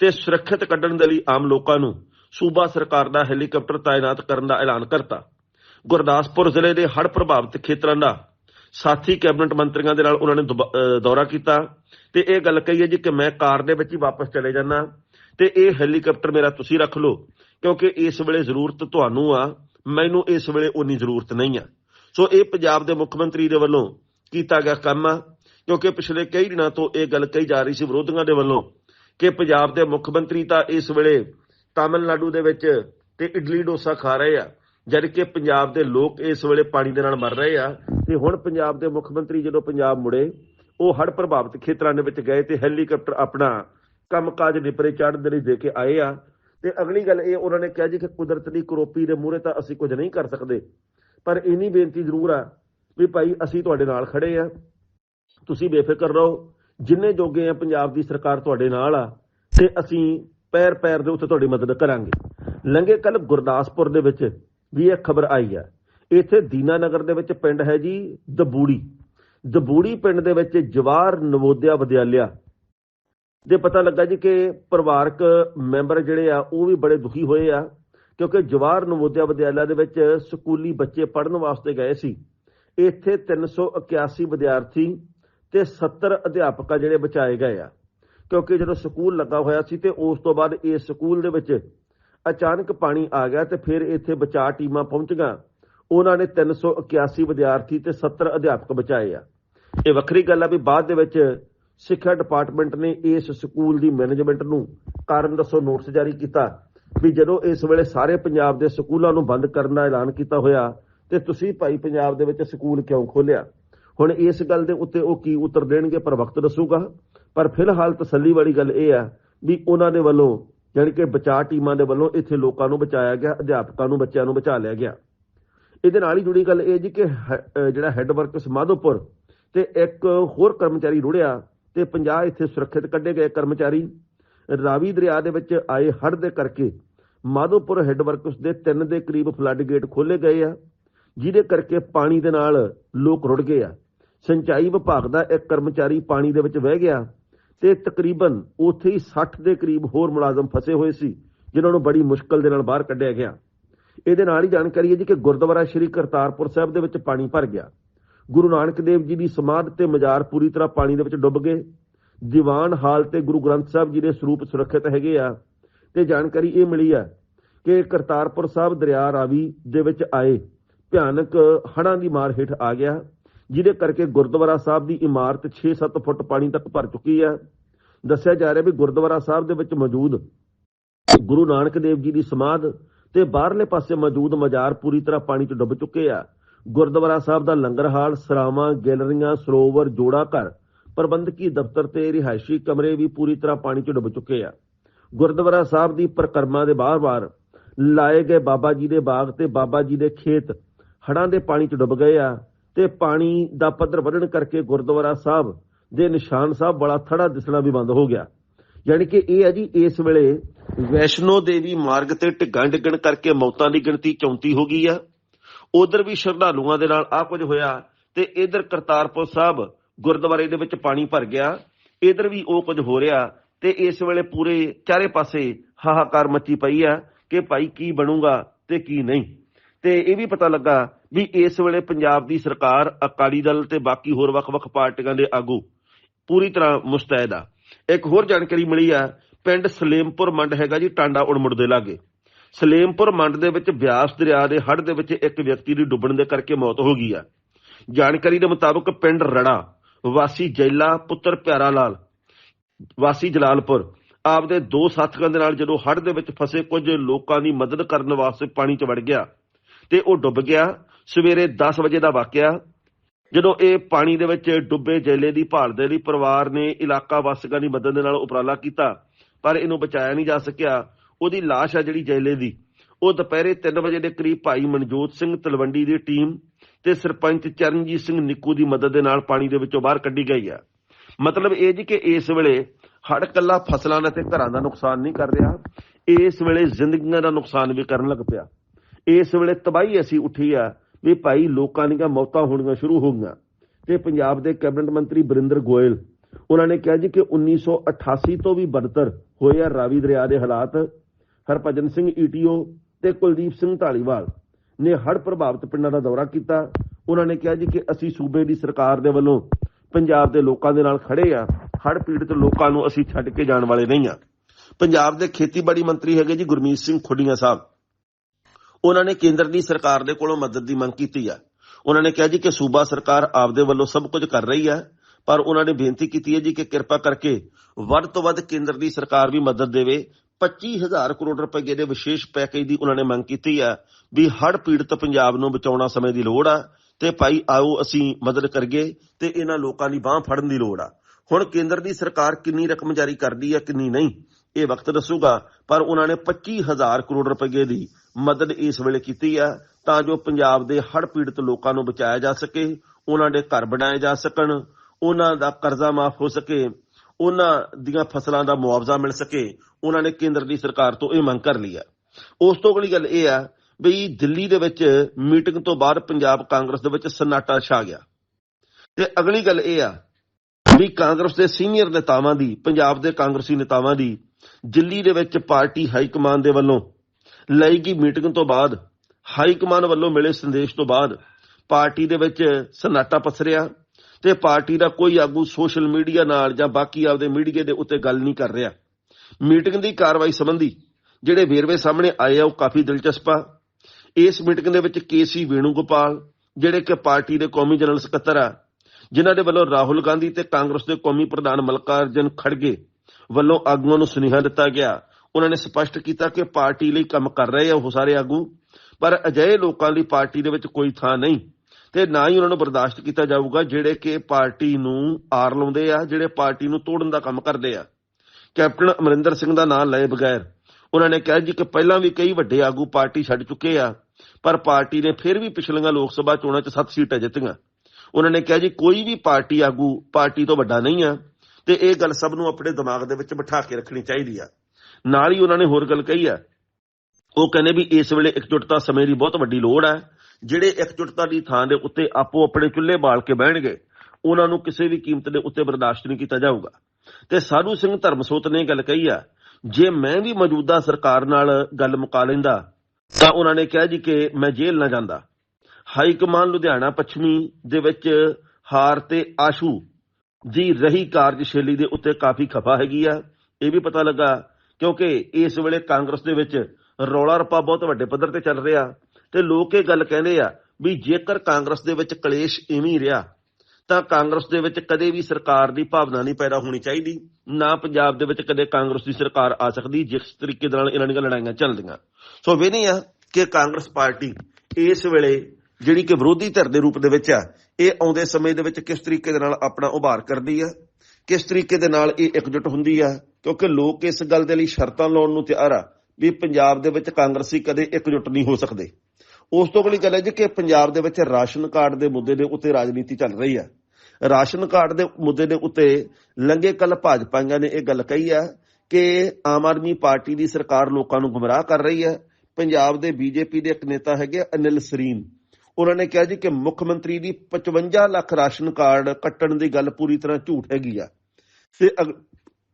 ਤੇ ਸੁਰੱਖਿਅਤ ਕੱਢਣ ਦੇ ਲਈ ਆਮ ਲੋਕਾਂ ਨੂੰ ਸੂਬਾ ਸਰਕਾਰ ਦਾ ਹੈਲੀਕਾਪਟਰ ਤਾਇਨਾਤ ਕਰਨ ਦਾ ਐਲਾਨ ਕਰਤਾ। ਗੁਰਦਾਸਪੁਰ ਜ਼ਿਲ੍ਹੇ ਦੇ ਹੜ੍ਹ ਪ੍ਰਭਾਵਿਤ ਖੇਤਰਾਂ ਦਾ ਸਾਥੀ ਕੈਬਨਿਟ ਮੰਤਰੀਆਂ ਦੇ ਨਾਲ ਉਹਨਾਂ ਨੇ ਦੌਰਾ ਕੀਤਾ ਤੇ ਇਹ ਗੱਲ ਕਹੀ ਹੈ ਜੀ ਕਿ ਮੈਂ ਕਾਰ ਦੇ ਵਿੱਚ ਹੀ ਵਾਪਸ ਚਲੇ ਜਾਣਾ ਤੇ ਇਹ ਹੈਲੀਕਾਪਟਰ ਮੇਰਾ ਤੁਸੀਂ ਰੱਖ ਲਓ ਕਿਉਂਕਿ ਇਸ ਵੇਲੇ ਜ਼ਰੂਰਤ ਤੁਹਾਨੂੰ ਆ, ਮੈਨੂੰ ਇਸ ਵੇਲੇ ਉਨੀ ਜ਼ਰੂਰਤ ਨਹੀਂ ਆ। ਸੋ ਇਹ ਪੰਜਾਬ ਦੇ ਮੁੱਖ ਮੰਤਰੀ ਦੇ ਵੱਲੋਂ ਕੀਤਾ ਗਿਆ ਕੰਮ ਆ, ਕਿਉਂਕਿ ਪਿਛਲੇ ਕਈ ਦਿਨਾਂ ਤੋਂ ਇਹ ਗੱਲ ਕਹੀ ਜਾ ਰਹੀ ਸੀ ਵਿਰੋਧੀਆਂ ਦੇ ਵੱਲੋਂ ਕਿ ਪੰਜਾਬ ਦੇ ਮੁੱਖ ਮੰਤਰੀ ਤਾਂ ਇਸ ਵੇਲੇ ਤਾਮਿਲਨਾਡੂ ਦੇ ਵਿੱਚ ਤੇ ਇਡਲੀ ਡੋਸਾ ਖਾ ਰਹੇ ਆ ਜਦ ਕਿ ਪੰਜਾਬ ਦੇ ਲੋਕ ਇਸ ਵੇਲੇ ਪਾਣੀ ਦੇ ਨਾਲ ਮਰ ਰਹੇ ਆ ਤੇ ਹੁਣ ਪੰਜਾਬ ਦੇ ਮੁੱਖ ਮੰਤਰੀ ਜਦੋਂ ਪੰਜਾਬ ਮੁੜੇ, ਉਹ ਹੜ੍ਹ ਪ੍ਰਭਾਵਿਤ ਖੇਤਰਾਂ ਦੇ ਵਿੱਚ ਗਏ ਤੇ ਹੈਲੀਕਾਪਟਰ ਆਪਣਾ ਕੰਮਕਾਜ ਨਿਪਰੇ ਚੜ੍ਹਨ ਦੇ ਲਈ ਦੇ ਕੇ ਆਏ ਆ। ਤੇ ਅਗਲੀ ਗੱਲ ਇਹ, ਉਹਨਾਂ ਨੇ ਕਿਹਾ ਜੀ ਕਿ ਕੁਦਰਤ ਦੀ ਕਰੋਪੀ ਦੇ ਮੂਹਰੇ ਤਾਂ ਅਸੀਂ ਕੁਝ ਨਹੀਂ ਕਰ ਸਕਦੇ। ਪਰ ਇੰਨੀ ਬੇਨਤੀ ਜ਼ਰੂਰ ਆ ਵੀ ਭਾਈ ਅਸੀਂ ਤੁਹਾਡੇ ਨਾਲ ਖੜੇ ਆ। ਤੁਸੀਂ ਬੇਫਿਕਰ ਰਹੋ। ਜਿੰਨੇ ਜੋਗੇ ਆ ਪੰਜਾਬ ਦੀ ਸਰਕਾਰ ਤੁਹਾਡੇ ਨਾਲ ਆ, ਤੇ ਅਸੀਂ ਪੈਰ ਪੈਰ ਦੇ ਉੱਤੇ ਤੁਹਾਡੀ ਮਦਦ ਕਰਾਂਗੇ। ਲੰਘੇ ਕੱਲ ਗੁਰਦਾਸਪੁਰ ਦੇ ਵਿੱਚ ਵੀ ਇਹ ਖਬਰ ਆਈ ਆ। ਇੱਥੇ ਦੀਨਾਨਗਰ ਦੇ ਵਿੱਚ ਪਿੰਡ ਹੈ ਜੀ ਦਬੂੜੀ। ਦਬੂੜੀ ਪਿੰਡ ਦੇ ਵਿੱਚ ਜਵਾਰ ਨਵੋਦਿਆ ਵਿਦਿਆਲਿਆ ਦੇ ਪਤਾ ਲੱਗਾ ਜੀ ਕਿ ਪਰਿਵਾਰਕ ਮੈਂਬਰ ਜਿਹੜੇ ਆ, ਉਹ ਵੀ ਬੜੇ ਦੁਖੀ ਹੋਏ ਆ। ਕਿਉਂਕਿ ਜਵਾਰ ਨਵੋਦਿਆ ਵਿਦਿਆਲਿਆ ਦੇ ਵਿੱਚ ਸਕੂਲੀ ਬੱਚੇ ਪੜਨ ਵਾਸਤੇ ਗਏ ਸੀ। ਇੱਥੇ 381 ਵਿਦਿਆਰਥੀ ਤੇ 70 ਅਧਿਆਪਕ ਜਿਹੜੇ ਬਚਾਏ ਗਏ ਆ। ਕਿਉਂਕਿ ਜਦੋਂ ਸਕੂਲ ਲੱਗਾ ਹੋਇਆ ਸੀ ਤੇ ਉਸ ਤੋਂ ਬਾਅਦ ਇਸ ਸਕੂਲ ਦੇ ਵਿੱਚ ਅਚਾਨਕ ਪਾਣੀ ਆ ਗਿਆ ਤੇ ਫਿਰ ਇੱਥੇ ਬਚਾਅ ਟੀਮਾਂ ਪਹੁੰਚ ਗਈਆਂ। ਉਹਨਾਂ ਨੇ 381 ਵਿਦਿਆਰਥੀ ਤੇ 70 ਅਧਿਆਪਕ ਬਚਾਏ ਆ। ਇਹ ਵੱਖਰੀ ਗੱਲ ਆ ਵੀ ਬਾਅਦ ਦੇ ਵਿੱਚ ਸਿੱਖਿਆ ਡਿਪਾਰਟਮੈਂਟ ਨੇ ਇਸ ਸਕੂਲ ਦੀ ਮੈਨੇਜਮੈਂਟ ਨੂੰ ਕਾਰਨ ਦੱਸੋ ਨੋਟਿਸ ਜਾਰੀ ਕੀਤਾ। ਵੀ ਜਦੋਂ ਇਸ ਵੇਲੇ ਸਾਰੇ ਪੰਜਾਬ ਦੇ ਸਕੂਲਾਂ ਨੂੰ ਬੰਦ ਕਰਨ ਦਾ ਐਲਾਨ ਕੀਤਾ ਹੋਇਆ, ਤੇ ਤੁਸੀਂ ਭਾਈ ਪੰਜਾਬ ਦੇ ਵਿੱਚ ਸਕੂਲ ਕਿਉਂ ਖੋਲਿਆ ਹੁਣ ਇਸ ਗੱਲ ਦੇ ਉੱਤੇ ਉਹ ਕੀ ਉੱਤਰ ਦੇਣਗੇ ਪਰ ਵਕਤ ਦੱਸੂਗਾ। ਪਰ ਫਿਲਹਾਲ ਤਸੱਲੀ ਵਾਲੀ ਗੱਲ ਇਹ ਆ ਵੀ ਉਹਨਾਂ ਦੇ ਵੱਲੋਂ ਜਾਣੀ ਕਿ ਬਚਾਅ ਟੀਮਾਂ ਦੇ ਵੱਲੋਂ ਇੱਥੇ ਲੋਕਾਂ ਨੂੰ ਬਚਾਇਆ ਗਿਆ, ਅਧਿਆਪਕਾਂ ਨੂੰ, ਬੱਚਿਆਂ ਨੂੰ ਬਚਾ ਲਿਆ ਗਿਆ। ਇਹਦੇ ਨਾਲ ਹੀ ਜੁੜੀ ਗੱਲ ਇਹ ਜੀ ਕਿ ਹੈ- ਅਹ ਜਿਹੜਾ ਹੈੱਡਵਰਕਸ ਮਾਧੋਪੁਰ ਤੇ ਇੱਕ ਹੋਰ ਕਰਮਚਾਰੀ ਰੁੜਿਆ ਤੇ 50 ਇੱਥੇ ਸੁਰੱਖਿਅਤ ਕੱਢੇ ਗਏ ਕਰਮਚਾਰੀ। ਰਾਵੀ ਦਰਿਆ ਦੇ ਵਿੱਚ ਆਏ ਹੜ੍ਹ ਦੇ ਕਰਕੇ ਮਾਧੋਪੁਰ ਹੈੱਡਵਰਕਸ ਦੇ ਤਿੰਨ ਦੇ ਕਰੀਬ ਫਲੱਡ ਗੇਟ ਖੋਲੇ ਗਏ ਆ, ਜਿਹਦੇ ਕਰਕੇ ਪਾਣੀ ਦੇ ਨਾਲ ਲੋਕ ਰੁੜ ਗਏ ਆ। ਸਿੰਚਾਈ ਵਿਭਾਗ ਦਾ ਇੱਕ ਕਰਮਚਾਰੀ ਪਾਣੀ ਦੇ ਵਿੱਚ ਵਹਿ ਗਿਆ ਤੇ ਤਕਰੀਬਨ ਉੱਥੇ ਹੀ 60 ਦੇ ਕਰੀਬ ਹੋਰ ਮੁਲਾਜ਼ਮ ਫਸੇ ਹੋਏ ਸੀ, ਜਿਨ੍ਹਾਂ ਨੂੰ ਬੜੀ ਮੁਸ਼ਕਲ ਦੇ ਨਾਲ ਬਾਹਰ ਕੱਢਿਆ ਗਿਆ। ਇਹਦੇ ਨਾਲ ਹੀ ਜਾਣਕਾਰੀ ਹੈ ਜੀ ਕਿ ਗੁਰਦੁਆਰਾ ਸ਼੍ਰੀ ਕਰਤਾਰਪੁਰ ਸਾਹਿਬ ਦੇ ਵਿੱਚ ਪਾਣੀ ਭਰ ਗਿਆ। ਗੁਰੂ ਨਾਨਕ ਦੇਵ ਜੀ ਦੀ ਸਮਾਧ ਤੇ ਮਜ਼ਾਰ ਪੂਰੀ ਤਰ੍ਹਾਂ ਪਾਣੀ ਦੇ ਵਿੱਚ ਡੁੱਬ ਗਏ। ਦੀਵਾਨ ਹਾਲ ਤੇ ਗੁਰੂ ਗ੍ਰੰਥ ਸਾਹਿਬ ਜੀ ਦੇ ਸਰੂਪ ਸੁਰੱਖਿਅਤ ਹੈਗੇ ਆ ਤੇ ਜਾਣਕਾਰੀ ਇਹ ਮਿਲੀ ਆ ਕਿ ਕਰਤਾਰਪੁਰ ਸਾਹਿਬ ਦਰਿਆ ਰਾਵੀ ਦੇ ਵਿੱਚ ਆਏ ਭਿਆਨਕ ਹੜ੍ਹਾਂ ਦੀ ਮਾਰ ਹੇਠ ਆ ਗਿਆ, ਜਿਹਦੇ ਕਰਕੇ ਗੁਰਦੁਆਰਾ ਸਾਹਿਬ ਦੀ ਇਮਾਰਤ 6-7 ਫੁੱਟ ਪਾਣੀ ਤੱਕ ਭਰ ਚੁੱਕੀ ਹੈ ਦੱਸਿਆ ਜਾ ਰਿਹਾ ਵੀ ਗੁਰਦੁਆਰਾ ਸਾਹਿਬ ਦੇ ਵਿੱਚ ਮੌਜੂਦ ਗੁਰੂ ਨਾਨਕ ਦੇਵ ਜੀ ਦੀ ਸਮਾਧ ਤੇ ਬਾਹਰਲੇ ਪਾਸੇ ਮੌਜੂਦ ਮਜ਼ਾਰ ਪੂਰੀ ਤਰ੍ਹਾਂ ਪਾਣੀ 'ਚ ਡੁੱਬ ਚੁੱਕੇ ਆ। ਗੁਰਦੁਆਰਾ ਸਾਹਿਬ ਦਾ ਲੰਗਰ ਹਾਲ, ਸਰਾਵਾਂ, ਗੈਲਰੀਆਂ, ਸਰੋਵਰ, ਜੋੜਾ ਘਰ ਪ੍ਰਬੰਧਕੀ ਦਫ਼ਤਰ ਤੇ ਰਿਹਾਇਸ਼ੀ ਕਮਰੇ ਵੀ ਪੂਰੀ ਤਰ੍ਹਾਂ ਪਾਣੀ 'ਚ ਡੁੱਬ ਚੁੱਕੇ ਆ। ਗੁਰਦੁਆਰਾ ਸਾਹਿਬ ਦੀ ਪ੍ਰਕਰਮਾ ਦੇ ਬਾਹਰ-ਬਾਹਰ ਲਾਏ ਗਏ ਬਾਬਾ ਜੀ ਦੇ ਬਾਗ ਤੇ ਬਾਬਾ ਜੀ ਦੇ ਖੇਤ ਹੜ੍ਹਾਂ ਦੇ ਪਾਣੀ 'ਚ ਡੁੱਬ ਗਏ ਆ ਤੇ ਪਾਣੀ ਦਾ ਪੱਧਰ ਵਧਣ ਕਰਕੇ ਗੁਰਦੁਆਰਾ ਸਾਹਿਬ ਦੇ ਨਿਸ਼ਾਨ ਸਾਹਿਬ ਬੜਾ ਥੜਾ ਦਿਸਣਾ ਵੀ ਬੰਦ ਹੋ ਗਿਆ। ਯਾਨੀ ਕਿ ਇਹ ਹੈ ਜੀ, ਇਸ ਵੇਲੇ ਵੈਸ਼ਨੋ ਦੇਵੀ ਮਾਰਗ ਤੇ ਢਿੱਗਾਂ ਡਿੱਗਣ ਕਰਕੇ ਮੌਤਾਂ ਦੀ ਗਿਣਤੀ 34 ਹੋ ਗਈ ਆ। ਉਧਰ ਵੀ ਸ਼ਰਧਾਲੂਆਂ ਦੇ ਨਾਲ ਆ ਕੁਝ ਹੋਇਆ ਤੇ ਇਧਰ ਕਰਤਾਰਪੁਰ ਸਾਹਿਬ ਗੁਰਦੁਆਰੇ ਦੇ ਵਿੱਚ ਪਾਣੀ ਭਰ ਗਿਆ। ਇਧਰ ਵੀ ਉਹ ਕੁਝ ਹੋ ਰਿਹਾ ਤੇ ਇਸ ਵੇਲੇ ਪੂਰੇ ਚਾਰੇ ਪਾਸੇ ਹਾਹਾਕਾਰ ਮੱਚੀ ਪਈ ਆ ਕਿ ਭਾਈ ਕੀ ਬਣੂਗਾ ਤੇ ਕੀ ਨਹੀਂ। ਤੇ ਇਹ ਵੀ ਪਤਾ ਲੱਗਾ ਵੀ ਇਸ ਵੇਲੇ ਪੰਜਾਬ ਦੀ ਸਰਕਾਰ ਅਕਾਲੀ ਦਲ ਤੇ ਬਾਕੀ ਹੋਰ ਵੱਖ-ਵੱਖ ਪਾਰਟੀਆਂ ਦੇ ਆਗੂ ਪੂਰੀ ਤਰ੍ਹਾਂ ਮੁਸਤੈਦ ਆ। ਇੱਕ ਹੋਰ ਜਾਣਕਾਰੀ ਮਿਲੀ ਆ, ਪਿੰਡ ਸਲੇਮਪੁਰ ਮੰਡ ਹੈਗਾ ਜੀ, ਟਾਂਡਾ ਉੜਮੁੜ ਦੇ ਲਾਗੇ। ਸਲੇਮਪੁਰ ਮੰਡ ਦੇ ਵਿੱਚ ਬਿਆਸ ਦਰਿਆ ਦੇ ਹੜ੍ਹ ਦੇ ਵਿੱਚ ਇੱਕ ਵਿਅਕਤੀ ਦੀ ਡੁੱਬਣ ਦੇ ਕਰਕੇ ਮੌਤ ਹੋ ਗਈ ਆ। ਜਾਣਕਾਰੀ ਦੇ ਮੁਤਾਬਕ ਪਿੰਡ ਰੜਾ ਵਾਸੀ ਜੈਲਾ ਪੁੱਤਰ ਪਿਆਰਾ ਲਾਲ, ਵਾਸੀ ਜਲਾਲਪੁਰ। ਆਪਦੇ ਦੋ ਸਾਥੀਆਂ ਦੇ ਨਾਲ ਜਦੋਂ ਹੜ੍ਹ ਦੇ ਵਿੱਚ ਫਸੇ, ਕੁਝ ਲੋਕਾਂ ਦੀ ਮਦਦ ਕਰਨ ਵਾਸਤੇ ਪਾਣੀ 'ਚ ਵੜ ਗਿਆ ਤੇ ਉਹ ਡੁੱਬ ਗਿਆ। ਸਵੇਰੇ 10 ਵਜੇ ਦਾ ਵਾਕਿਆ, ਜਦੋਂ ਇਹ ਪਾਣੀ ਦੇ ਵਿੱਚ ਡੁੱਬੇ ਜੈਲੇ ਦੀ ਭਾਲ ਦੇ ਲਈ ਪਰਿਵਾਰ ਨੇ ਇਲਾਕਾ ਵਾਸੀਆਂ ਦੀ ਮਦਦ ਦੇ ਨਾਲ ਉਪਰਾਲਾ ਕੀਤਾ, ਪਰ ਇਹਨੂੰ ਬਚਾਇਆ ਨਹੀਂ ਜਾ ਸਕਿਆ। ਉਹਦੀ ਲਾਸ਼ ਆ ਜਿਹੜੀ ਜੈਲੇ ਦੀ। ਉਹ ਦੁਪਹਿਰੇ 3 ਵਜੇ ਦੇ ਕਰੀਬ ਭਾਈ ਮਨਜੋਤ ਸਿੰਘ ਤਲਵੰਡੀ ਦੀ ਟੀਮ ਤੇ ਸਰਪੰਚ ਚਰਨਜੀਤ ਸਿੰਘ ਨਿੱਕੂ ਦੀ ਮਦਦ ਦੇ ਨਾਲ ਪਾਣੀ ਦੇ ਵਿੱਚੋਂ ਬਾਹਰ ਕੱਢੀ ਗਈ ਆ ਮਤਲਬ ਇਹ ਜੀ ਕਿ ਇਸ ਵੇਲੇ ਹੜ ਕੱਲਾ ਫਸਲਾਂ ਅਤੇ ਘਰਾਂ ਦਾ ਨੁਕਸਾਨ ਨਹੀਂ ਕਰ ਰਿਹਾ, ਇਸ ਵੇਲੇ ਜ਼ਿੰਦਗੀਆਂ ਦਾ ਨੁਕਸਾਨ ਵੀ ਕਰਨ ਲੱਗ ਪਿਆ। ਇਸ ਵੇਲੇ ਤਬਾਹੀ ਐਸੀ ਉੱਠੀ ਆ ਵੀ ਭਾਈ ਲੋਕਾਂ ਦੀਆਂ ਮੌਤਾਂ ਹੋਣੀਆਂ ਸ਼ੁਰੂ ਹੋ ਗਈਆਂ। ਤੇ ਪੰਜਾਬ ਦੇ ਕੈਬਨਿਟ ਮੰਤਰੀ ਬਰਿੰਦਰ ਗੋਇਲ, ਉਹਨਾਂ ਨੇ ਕਿਹਾ ਜੀ ਕਿ 1988 ਤੋਂ ਵੀ ਬਦਤਰ ਹੋਏ ਆ ਰਾਵੀ ਦਰਿਆ ਦੇ ਹਾਲਾਤ। ਹਰਭਜਨ ਸਿੰਘ ਈਟੀਓ ਤੇ ਕੁਲਦੀਪ ਸਿੰਘ ਢਾਲੀਵਾਲ ਨੇ ਹੜ ਪ੍ਰਭਾਵਿਤ ਪਿੰਡਾਂ ਦਾ ਦੌਰਾ ਕੀਤਾ। ਉਹਨਾਂ ਨੇ ਕਿਹਾ ਜੀ ਕਿ ਅਸੀਂ ਸੂਬੇ ਦੀ ਸਰਕਾਰ ਦੇ ਵੱਲੋਂ ਪੰਜਾਬ ਦੇ ਲੋਕਾਂ ਦੇ ਨਾਲ ਖੜੇ ਆ ਹੜ ਪੀੜਤ ਲੋਕਾਂ ਨੂੰ ਅਸੀਂ ਛੱਡ ਕੇ ਜਾਣ ਵਾਲੇ ਨਹੀਂ ਆ ਪੰਜਾਬ ਦੇ ਖੇਤੀਬਾੜੀ ਮੰਤਰੀ ਹੈਗੇ ਜੀ ਗੁਰਮੀਤ ਸਿੰਘ ਖੁੱਡੀਆਂ ਸਾਹਿਬ। ਉਹਨਾਂ ਨੇ ਕੇਂਦਰ ਦੀ ਸਰਕਾਰ ਦੇ ਕੋਲੋਂ ਮਦਦ ਦੀ ਮੰਗ ਕੀਤੀ ਆ। ਉਹਨਾਂ ਨੇ ਕਿਹਾ ਜੀ ਕਿ ਸੂਬਾ ਸਰਕਾਰ ਆਪਦੇ ਵੱਲੋਂ ਸਭ ਕੁਝ ਕਰ ਰਹੀ ਹੈ ਪਰ ਉਹਨਾਂ ਨੇ ਬੇਨਤੀ ਕੀਤੀ ਹੈ ਜੀ ਕਿ ਕਿਰਪਾ ਕਰਕੇ ਵੱਧ ਤੋਂ ਵੱਧ ਕੇਂਦਰ ਦੀ ਸਰਕਾਰ ਵੀ ਮਦਦ ਦੇਵੇ 25000 ਕਰੋੜ ਰੁਪਏ ਦੇ ਵਿਸ਼ੇਸ਼ ਪੈਕੇਜ ਦੀ ਉਹਨਾਂ ਨੇ ਮੰਗ ਕੀਤੀ ਹੈ ਵੀ ਹੜ ਪੀੜਤ ਪੰਜਾਬ ਨੂੰ ਬਚਾਉਣਾ ਸਮੇਂ ਦੀ ਲੋੜ ਆ ਤੇ ਭਾਈ ਆਓ ਅਸੀਂ ਮਦਦ ਕਰੀਏ ਤੇ ਇਹਨਾਂ ਲੋਕਾਂ ਦੀ ਬਾਹ ਫੜਨ ਦੀ ਲੋੜ ਆ। ਹੁਣ ਕੇਂਦਰ ਦੀ ਸਰਕਾਰ ਕਿੰਨੀ ਰਕਮ ਜਾਰੀ ਕਰਦੀ ਹੈ ਕਿੰਨੀ ਨਹੀਂ, ਇਹ ਵਕਤ ਦੱਸੂਗਾ। ਪਰ ਉਹਨਾਂ ਨੇ 25000 ਕਰੋੜ ਰੁਪਏ ਦੀ ਮਦਦ ਇਸ ਵੇਲੇ ਕੀਤੀ ਹੈ ਤਾਂ ਜੋ ਪੰਜਾਬ ਦੇ ਹੜ ਪੀੜਤ ਲੋਕਾਂ ਨੂੰ ਬਚਾਇਆ ਜਾ ਸਕੇ, ਉਹਨਾਂ ਦੇ ਘਰ ਬਣਾਏ ਜਾ ਸਕਣ, ਉਹਨਾਂ ਦਾ ਕਰਜ਼ਾ ਮਾਫ ਹੋ ਸਕੇ। ਉਹਨਾਂ ਦੀਆਂ ਫਸਲਾਂ ਦਾ ਮੁਆਵਜ਼ਾ ਮਿਲ ਸਕੇ, ਉਹਨਾਂ ਨੇ ਕੇਂਦਰ ਦੀ ਸਰਕਾਰ ਤੋਂ ਇਹ ਮੰਗ ਕਰ ਲਈ ਹੈ ਉਸ ਤੋਂ ਅਗਲੀ ਗੱਲ ਇਹ ਆ ਵੀ ਦਿੱਲੀ ਦੇ ਵਿੱਚ ਮੀਟਿੰਗ ਤੋਂ ਬਾਅਦ ਪੰਜਾਬ ਕਾਂਗਰਸ ਦੇ ਵਿੱਚ ਸਨਾਟਾ ਛਾ ਗਿਆ। ਤੇ ਅਗਲੀ ਗੱਲ ਇਹ ਆ ਵੀ ਕਾਂਗਰਸ ਦੇ ਸੀਨੀਅਰ ਨੇਤਾਵਾਂ ਦੀ, ਪੰਜਾਬ ਦੇ ਕਾਂਗਰਸੀ ਨੇਤਾਵਾਂ ਦੀ, ਦਿੱਲੀ ਦੇ ਵਿੱਚ ਪਾਰਟੀ ਹਾਈ ਕਮਾਨ ਦੇ ਵੱਲੋਂ ਲਈ ਗਈ ਮੀਟਿੰਗ ਤੋਂ ਬਾਅਦ ਹਾਈ ਕਮਾਨ ਵੱਲੋਂ ਮਿਲੇ ਸੰਦੇਸ਼ ਤੋਂ ਬਾਅਦ ਪਾਰਟੀ ਦੇ ਵਿੱਚ ਸਨਾਟਾ ਪਸਰਿਆ ਤੇ ਪਾਰਟੀ ਦਾ ਕੋਈ ਆਗੂ ਸੋਸ਼ਲ ਮੀਡੀਆ ਨਾਲ ਜਾਂ ਬਾਕੀ ਆਪਦੇ ਮੀਡੀਆ ਦੇ ਉੱਤੇ ਗੱਲ ਨਹੀਂ ਕਰ ਰਿਹਾ। ਮੀਟਿੰਗ ਦੀ ਕਾਰਵਾਈ ਸੰਬੰਧੀ ਜਿਹੜੇ ਵੇਰਵੇ ਸਾਹਮਣੇ ਆਏ ਆ, ਉਹ ਕਾਫੀ ਦਿਲਚਸਪ ਆ। ਇਸ ਮੀਟਿੰਗ ਦੇ ਵਿੱਚ ਕੇਸੀ ਵੇਣੂਗੋਪਾਲ, ਜਿਹੜੇ ਕਿ ਪਾਰਟੀ ਦੇ ਕੌਮੀ ਜਨਰਲ ਸਕੱਤਰ ਆ, ਜਿਨ੍ਹਾਂ ਦੇ ਵੱਲੋਂ ਰਾਹੁਲ ਗਾਂਧੀ ਤੇ ਕਾਂਗਰਸ ਦੇ ਕੌਮੀ ਪ੍ਰਧਾਨ ਮਲਕਾਰਜਨ ਖੜਗੇ ਵੱਲੋਂ ਆਗੂਆਂ ਨੂੰ ਸੁਨੇਹਾ ਦਿੱਤਾ ਗਿਆ। ਉਹਨਾਂ ਨੇ ਸਪਸ਼ਟ ਕੀਤਾ ਕਿ ਪਾਰਟੀ ਲਈ ਕੰਮ ਕਰ ਰਹੇ ਆ ਉਹ ਸਾਰੇ ਆਗੂ, ਪਰ ਅਜਿਹੇ ਲੋਕਾਂ ਲਈ ਪਾਰਟੀ ਦੇ ਵਿੱਚ ਕੋਈ ਥਾਂ ਨਹੀਂ। ਤੇ ਨਾ ਹੀ ਉਹਨਾਂ ਨੂੰ ਬਰਦਾਸ਼ਤ ਕੀਤਾ ਜਾਊਗਾ ਜਿਹੜੇ ਕਿ ਪਾਰਟੀ ਨੂੰ ਆਰ ਲਾਉਂਦੇ ਆ, ਜਿਹੜੇ ਪਾਰਟੀ ਨੂੰ ਤੋੜਨ ਦਾ ਕੰਮ ਕਰਦੇ ਆ। ਕੈਪਟਨ ਅਮਰਿੰਦਰ ਸਿੰਘ ਦਾ ਨਾਮ ਲਏ ਬਗੈਰ ਉਹਨਾਂ ਨੇ ਕਿਹਾ ਜੀ ਕਿ ਪਹਿਲਾਂ ਵੀ ਕਈ ਵੱਡੇ ਆਗੂ ਪਾਰਟੀ ਛੱਡ ਚੁੱਕੇ ਆ, ਪਰ ਪਾਰਟੀ ਨੇ ਫਿਰ ਵੀ ਪਿਛਲੀਆਂ ਲੋਕ ਸਭਾ ਚੋਣਾਂ 'ਚ 7 ਸੀਟਾਂ ਜਿੱਤੀਆਂ। ਉਹਨਾਂ ਨੇ ਕਿਹਾ ਜੀ ਕੋਈ ਵੀ ਪਾਰਟੀ ਆਗੂ ਪਾਰਟੀ ਤੋਂ ਵੱਡਾ ਨਹੀਂ ਆ ਤੇ ਇਹ ਗੱਲ ਸਭ ਨੂੰ ਆਪਣੇ ਦਿਮਾਗ ਦੇ ਵਿੱਚ ਬਿਠਾ ਕੇ ਰੱਖਣੀ ਚਾਹੀਦੀ ਆ। ਨਾਲ ਹੀ ਉਹਨਾਂ ਨੇ ਹੋਰ ਗੱਲ ਕਹੀ ਆ, ਉਹ ਕਹਿੰਦੇ ਵੀ ਇਸ ਵੇਲੇ ਇਕਜੁੱਟਤਾ ਸਮੇਂ ਦੀ ਬਹੁਤ ਵੱਡੀ ਲੋੜ ਹੈ ਜਿਹੜੇ ਇਕਜੁੱਟਤਾ ਦੀ ਥਾਂ ਦੇ ਉੱਤੇ ਆਪੋ ਆਪਣੇ ਚੁੱਲ੍ਹੇ ਬਾਲ ਕੇ ਬਹਿਣਗੇ, ਉਹਨਾਂ ਨੂੰ ਕਿਸੇ ਵੀ ਕੀਮਤ ਦੇ ਉੱਤੇ ਬਰਦਾਸ਼ਤ ਨਹੀਂ ਕੀਤਾ ਜਾਊਗਾ। ਤੇ ਸਾਧੂ ਸਿੰਘ ਧਰਮਸੋਤ ਨੇ ਗੱਲ ਕਹੀ ਆ, ਜੇ ਮੈਂ ਵੀ ਮੌਜੂਦਾ ਸਰਕਾਰ ਨਾਲ ਗੱਲ ਮੁਕਾ ਲੈਂਦਾ, ਤਾਂ ਉਹਨਾਂ ਨੇ ਕਿਹਾ ਜੀ ਕਿ ਮੈਂ ਜੇਲ੍ਹ ਨਾ ਜਾਂਦਾ। ਹਾਈ ਕਮਾਨ ਲੁਧਿਆਣਾ ਪੱਛਮੀ ਦੇ ਵਿੱਚ ਹਾਰ ਤੇ ਆਸ਼ੂ ਦੀ ਰਹੀ ਕਾਰਜਸ਼ੈਲੀ ਦੇ ਉੱਤੇ ਕਾਫੀ ਖਫਾ ਹੈਗੀ ਆ। ਇਹ ਵੀ ਪਤਾ ਲੱਗਾ, ਕਿਉਂਕਿ ਇਸ ਵੇਲੇ ਕਾਂਗਰਸ ਦੇ ਵਿੱਚ ਰੌਲਾ ਰੱਪਾ ਬਹੁਤ ਵੱਡੇ ਪੱਧਰ ਤੇ ਚੱਲ ਰਿਹਾ। ਤੇ ਲੋਕ ਇਹ ਗੱਲ ਕਹਿੰਦੇ ਆ ਵੀ ਜੇਕਰ ਕਾਂਗਰਸ ਦੇ ਵਿੱਚ ਕਲੇਸ਼ ਇਵੇਂ ਰਿਹਾ, ਤਾਂ ਕਾਂਗਰਸ ਦੇ ਵਿੱਚ ਕਦੇ ਵੀ ਸਰਕਾਰ ਦੀ ਭਾਵਨਾ ਨਹੀਂ ਪੈਦਾ ਹੋਣੀ ਚਾਹੀਦੀ, ਨਾ ਪੰਜਾਬ ਦੇ ਵਿੱਚ ਕਦੇ ਕਾਂਗਰਸ ਦੀ ਸਰਕਾਰ ਆ ਸਕਦੀ ਜਿਸ ਤਰੀਕੇ ਦੇ ਨਾਲ ਇਹਨਾਂ ਦੀਆਂ ਲੜਾਈਆਂ ਚੱਲਦੀਆਂ। ਸੋ ਵੇਨੇ ਆ ਕਿ ਕਾਂਗਰਸ ਪਾਰਟੀ ਇਸ ਵੇਲੇ ਜਿਹੜੀ ਕਿ ਵਿਰੋਧੀ ਧਿਰ ਦੇ ਰੂਪ ਦੇ ਵਿੱਚ ਆ, ਇਹ ਆਉਂਦੇ ਸਮੇਂ ਦੇ ਵਿੱਚ ਕਿਸ ਤਰੀਕੇ ਦੇ ਨਾਲ ਆਪਣਾ ਉਭਾਰ ਕਰਦੀ ਆ, ਕਿਸ ਤਰੀਕੇ ਦੇ ਨਾਲ ਇਹ ਇਕਜੁੱਟ ਹੁੰਦੀ ਆ, ਕਿਉਂਕਿ ਲੋਕ ਇਸ ਗੱਲ ਦੇ ਲਈ ਸ਼ਰਤਾਂ ਲਾਉਣ ਨੂੰ ਤਿਆਰ ਆ ਵੀ ਪੰਜਾਬ ਦੇ ਵਿੱਚ ਕਾਂਗਰਸੀ ਕਦੇ ਇਕਜੁੱਟ ਨਹੀਂ ਹੋ ਸਕਦੇ। ਉਸ ਤੋਂ ਅਗਲੀ ਗੱਲ ਹੈ ਜੀ ਕਿ ਪੰਜਾਬ ਦੇ ਵਿੱਚ ਰਾਸ਼ਨ ਕਾਰਡ ਦੇ ਮੁੱਦੇ ਦੇ ਉੱਤੇ ਰਾਜਨੀਤੀ ਚੱਲ ਰਹੀ ਹੈ। ਰਾਸ਼ਨ ਕਾਰਡ ਦੇ ਮੁੱਦੇ ਦੇ ਉੱਤੇ ਲੰਗੇ ਕੱਲ ਭਾਜਪਾਈਆਂ ਨੇ ਇਹ ਗੱਲ ਕਹੀ ਹੈ ਕਿ ਆਮ ਆਦਮੀ ਪਾਰਟੀ ਦੀ ਸਰਕਾਰ ਲੋਕਾਂ ਨੂੰ ਗੁੰਮਰਾਹ ਕਰ ਰਹੀ ਹੈ। ਪੰਜਾਬ ਦੇ ਬੀਜੇਪੀ ਦੇ ਇੱਕ ਨੇਤਾ ਹੈਗੇ ਅਨਿਲ ਸਰੀਨ। ਉਹਨਾਂ ਨੇ ਕਿਹਾ ਜੀ ਕਿ ਮੁੱਖ ਮੰਤਰੀ ਦੀ 55 ਲੱਖ ਰਾਸ਼ਨ ਕਾਰਡ ਕੱਟਣ ਦੀ ਗੱਲ ਪੂਰੀ ਤਰ੍ਹਾਂ ਝੂਠ ਹੈਗੀ ਆ। ਤੇ ਅਗ-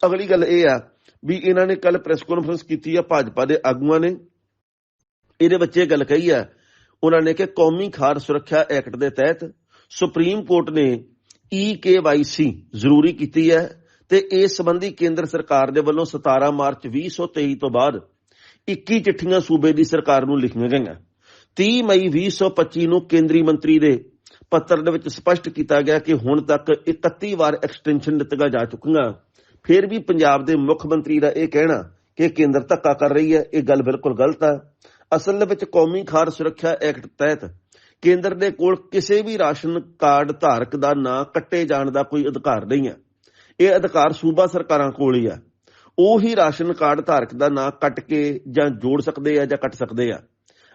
ਅਗਲੀ ਗੱਲ ਇਹ ਆ ਵੀ ਇਹਨਾਂ ਨੇ ਕੱਲ ਪ੍ਰੈਸ ਕਾਨਫਰੰਸ ਕੀਤੀ ਆ ਭਾਜਪਾ ਦੇ ਆਗੂਆਂ ਨੇ। ਇਹਦੇ ਵਿੱਚ ਇਹ ਗੱਲ ਕਹੀ ਆ ਉਹਨਾਂ ਨੇ ਕਿ ਕੌਮੀ ਖਾਦ ਸੁਰੱਖਿਆ ਐਕਟ ਦੇ ਤਹਿਤ ਸੁਪਰੀਮ ਕੋਰਟ ਨੇ ਈ ਜ਼ਰੂਰੀ ਕੀਤੀ ਹੈ ਤੇ ਇਸ ਸੰਬੰਧੀ ਕੇਂਦਰ ਸਰਕਾਰ ਦੇ ਵੱਲੋਂ 17 ਮਾਰਚ 2023 ਤੋਂ ਬਾਅਦ 21 ਚਿੱਠੀਆਂ ਸੂਬੇ ਦੀ ਸਰਕਾਰ ਨੂੰ ਲਿਖੀਆਂ ਗਈਆਂ। 30 ਮਈ 2025 ਨੂੰ ਕੇਂਦਰੀ ਮੰਤਰੀ ਦੇ ਪੱਤਰ ਦੇ ਵਿੱਚ ਸਪਸ਼ਟ ਕੀਤਾ ਗਿਆ ਕਿ ਹੁਣ ਤੱਕ 31 ਵਾਰ ਐਕਸਟੈਂਸ਼ਨ ਦਿੱਤੀਆਂ ਜਾ ਚੁੱਕੀਆਂ। ਫਿਰ ਵੀ ਪੰਜਾਬ ਦੇ ਮੁੱਖ ਮੰਤਰੀ ਦਾ ਇਹ ਕਹਿਣਾ ਕਿ ਕੇਂਦਰ ਧੱਕਾ ਕਰ ਰਹੀ ਹੈ, ਇਹ ਗੱਲ ਬਿਲਕੁਲ ਗਲਤ ਹੈ। ਅਸਲ ਦੇ ਵਿੱਚ ਕੌਮੀ ਖਾਰ ਸੁਰੱਖਿਆ ਐਕਟ ਤਹਿਤ ਕੇਂਦਰ ਦੇ ਕੋਲ ਕਿਸੇ ਵੀ ਰਾਸ਼ਨ ਕਾਰਡ ਧਾਰਕ ਦਾ ਨਾਂ ਕੱਟੇ ਜਾਣ ਦਾ ਕੋਈ ਅਧਿਕਾਰ ਨਹੀਂ ਹੈ। ਇਹ ਅਧਿਕਾਰ ਸੂਬਾ ਸਰਕਾਰਾਂ ਕੋਲ ਹੀ ਆ। ਉਹ ਹੀ ਰਾਸ਼ਨ ਕਾਰਡ ਧਾਰਕ ਦਾ ਨਾਂ ਕੱਟ ਕੇ ਜਾਂ ਜੋੜ ਸਕਦੇ ਆ ਜਾਂ ਕੱਟ ਸਕਦੇ ਆ।